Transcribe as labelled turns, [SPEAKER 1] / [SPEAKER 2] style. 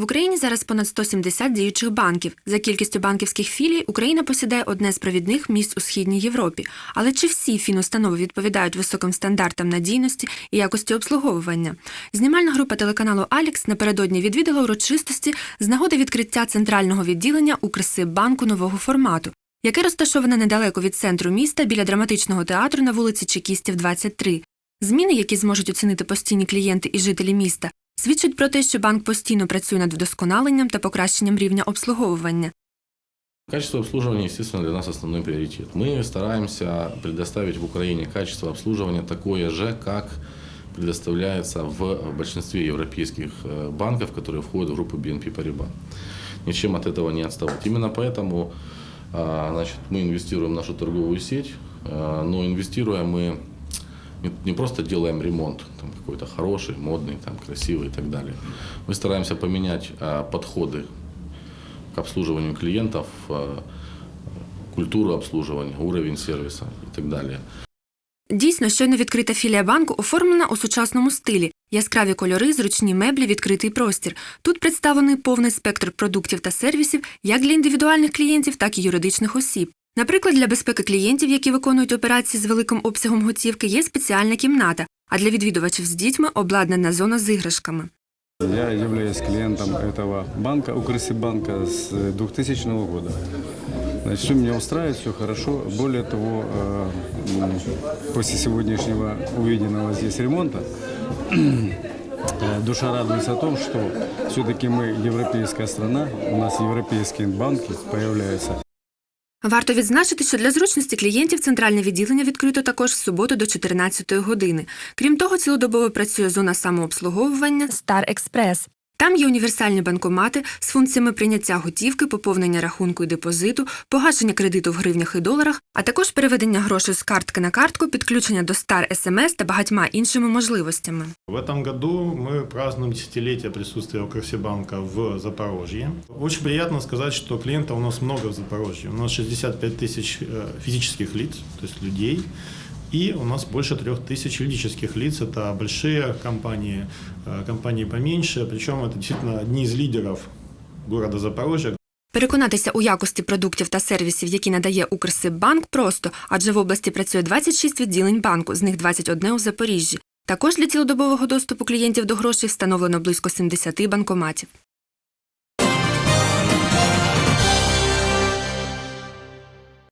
[SPEAKER 1] В Україні зараз понад 170 діючих банків. За кількістю банківських філій Україна посідає одне з провідних місць у східній Європі. Але чи всі фінустанови відповідають високим стандартам надійності і якості обслуговування? Знімальна група телеканалу Алікс напередодні відвідала урочистості з нагоди відкриття центрального відділення Укрсиббанку нового формату, яке розташоване недалеко від центру міста біля драматичного театру на вулиці Чекістів, 23. Зміни, які зможуть оцінити постійні клієнти і жителі міста, свідчать про те, що банк постійно працює над вдосконаленням та покращенням рівня обслуговування.
[SPEAKER 2] Качество обслуживания, естественно, для нас основной приоритет. Мы стараемся предоставить в Украине качество обслуживания такое же, как предоставляется в большинстве европейских э, банков, которые входят в группу BNP Paribas. Ничем от этого не отставать. Именно поэтому а, значит, мы инвестируем в нашу торговую сеть, а, но инвестируя мы не- не просто делаем ремонт, там какой-то хороший, модный, там, красивый и так далее. Мы стараемся поменять а, подходы к обслуживанию клиентов, э, культуру обслуживания, уровень сервиса и так далее.
[SPEAKER 1] Дійсно, щойно відкрита філія банку оформлена у сучасному стилі. Яскраві кольори, зручні меблі, відкритий простір. Тут представлений повний спектр продуктів та сервісів як для індивідуальних клієнтів, так і юридичних осіб. Наприклад, для безпеки клієнтів, які виконують операції з великим обсягом готівки, є спеціальна кімната, а для відвідувачів з дітьми обладнана зона з іграшками.
[SPEAKER 3] Я являюсь клиентом этого банка, Укрсибанка, с 2000 года. Значит, все меня устраивает, все хорошо. Более того, э, м, после сегодняшнего увиденного здесь ремонта, э, душа радуется о том, что все-таки мы европейская страна, у нас европейские банки появляются.
[SPEAKER 1] Варто відзначити, що для зручності клієнтів центральне відділення відкрито також в суботу до 14 години. Крім того, цілодобово працює зона самообслуговування Стар Експрес. Там є універсальні банкомати з функціями прийняття готівки, поповнення рахунку і депозиту, погашення кредиту в гривнях і доларах, а також переведення грошей з картки на картку, підключення до Стар СМС та багатьма іншими можливостями.
[SPEAKER 4] В этом году мы празднуем десятилетие присутствия Укрсибанка в Запорожье. Очень приятно сказать, что клиентов у нас много в Запорожье. У нас 65 тысяч э, физических лиц, то есть людей, и у нас больше трех тысяч юридических лиц. Это большие компании, э, компании поменьше, причем это действительно одни из лидеров города Запорожья,
[SPEAKER 1] Переконатися у якості продуктів та сервісів, які надає Укрсиббанк, просто, адже в області працює 26 відділень банку, з них 21 у Запоріжжі. Також для цілодобового доступу клієнтів до грошей встановлено близько 70 банкоматів.